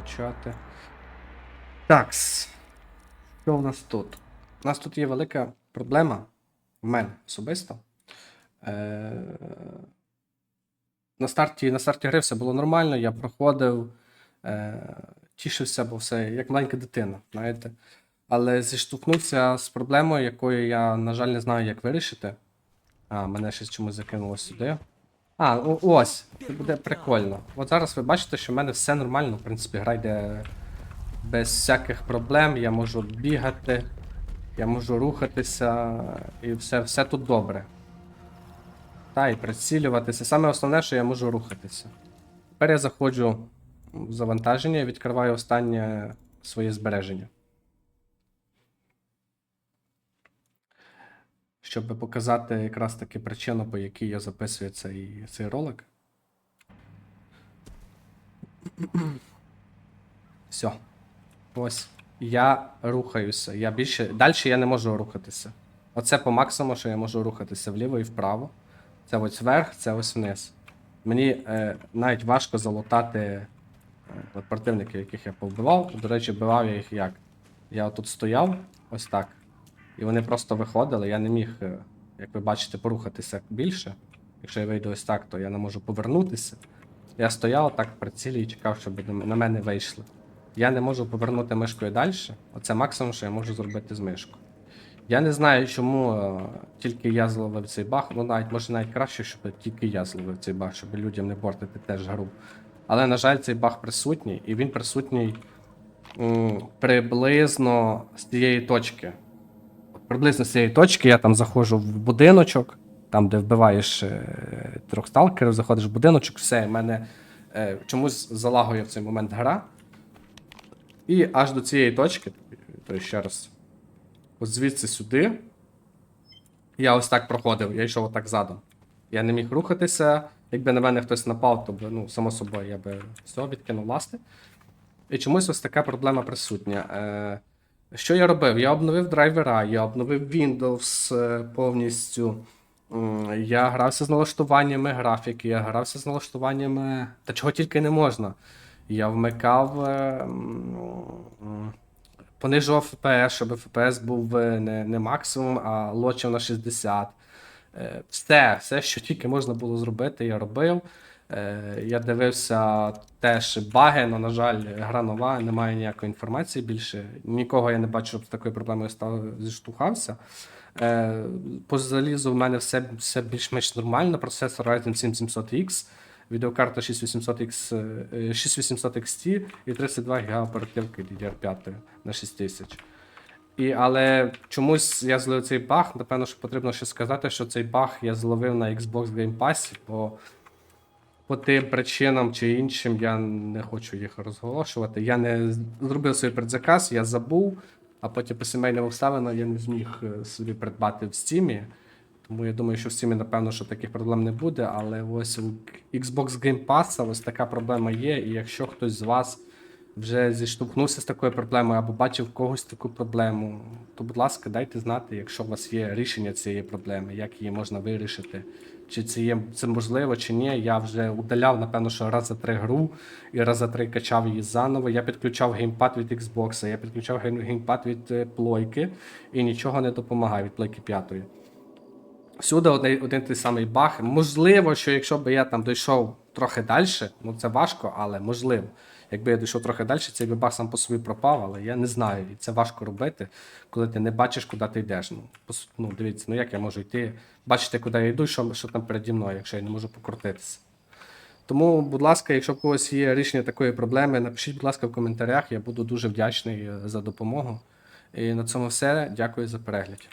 почати. Такс. Що у нас тут? У нас тут є велика проблема в мене особисто. Е- на, старті, на старті гри все було нормально, я проходив, е- тішився, бо все як маленька дитина, знаєте. Але зіштовхнувся з проблемою, якою я, на жаль, не знаю, як вирішити. А, мене щось чомусь закинуло сюди. А, ось, це буде прикольно. От зараз ви бачите, що в мене все нормально, в принципі, гра йде без всяких проблем, я можу бігати, я можу рухатися, і все, все тут добре. Та, і прицілюватися. Саме основне, що я можу рухатися. Тепер я заходжу в завантаження і відкриваю останнє своє збереження. Щоб показати якраз таки причину, по якій я записую цей, цей ролик. Все. Ось. Я рухаюся. Я більше. Далі я не можу рухатися. Оце по максимуму, що я можу рухатися вліво і вправо. Це ось вверх, це ось вниз. Мені е, навіть важко залутати е, от противників, яких я повбивав. До речі, вбивав я їх як? Я тут стояв, ось так. І вони просто виходили. Я не міг, е, як ви бачите, порухатися більше. Якщо я вийду ось так, то я не можу повернутися. Я стояв так в прицілі і чекав, щоб на мене вийшли. Я не можу повернути мишкою далі. Оце максимум, що я можу зробити з мишкою. Я не знаю, чому е, тільки я зловив цей баг. Ну, навіть може навіть краще, щоб тільки я зловив цей баг, щоб людям не портити теж гру. Але, на жаль, цей баг присутній, і він присутній м, приблизно з цієї точки. Приблизно з цієї точки я там заходжу в будиночок, там, де вбиваєш е, трьох сталкерів, заходиш в будиночок, все, мене е, чомусь залагує в цей момент гра. І аж до цієї точки, то ще раз, от звідси сюди. Я ось так проходив, я йшов отак задом. Я не міг рухатися. Якби на мене хтось напав, то би, ну, само собою, я би все відкинув ласти. І чомусь ось така проблема присутня. Е, що я робив? Я обновив драйвера, я обновив Windows е, повністю. Я грався з налаштуваннями графіки, я грався з налаштуваннями. Та чого тільки не можна. Я вмикав. е, Понижував FPS, щоб FPS був е, не, не максимум, а лочив на 60. Е, Все, все, що тільки можна було зробити, я робив. Е, Я дивився теж баги, але, на жаль, гра нова, немає ніякої інформації більше. Нікого я не бачу, щоб з такою проблемою став зіштовхався. Е, По залізу в мене все, все більш-менш нормально. Процесор Ryzen 7700X, відеокарта 6800X, е, 6800 XT і 32 ГБ оперативки DDR5 на 6000. І, але чомусь я зловив цей баг. Напевно, що потрібно ще сказати, що цей баг я зловив на Xbox Game Pass, бо по тим причинам чи іншим я не хочу їх розголошувати. Я не зробив свій предзаказ, я забув, а потім по сімейним обставинам я не зміг е, собі придбати в Steam. Тому я думаю, що в Steam, напевно, що таких проблем не буде. Але ось у Xbox Game Pass ось така проблема є. І якщо хтось з вас вже зіштовхнувся з такою проблемою або бачив когось таку проблему, то, будь ласка, дайте знати, якщо у вас є рішення цієї проблеми, як її можна вирішити. Чи це є це можливо, чи ні. Я вже удаляв, напевно, що раз за три гру і раз за три качав її заново. Я підключав геймпад від Xbox, я підключав геймпад від е, плойки і нічого не допомагає від плойки п'ятої. Всюди один, один той самий баг. Можливо, що якщо б я там дійшов трохи далі, ну це важко, але можливо. Якби я дійшов трохи далі, цей би баг сам по собі пропав, але я не знаю. І це важко робити, коли ти не бачиш, куди ти йдеш. Ну, ну дивіться, ну як я можу йти, бачити, куди я йду, що, що там переді мною, якщо я не можу покрутитися. Тому, будь ласка, якщо в когось є рішення такої проблеми, напишіть, будь ласка, в коментарях. Я буду дуже вдячний е, за допомогу. І на цьому все. Дякую за перегляд.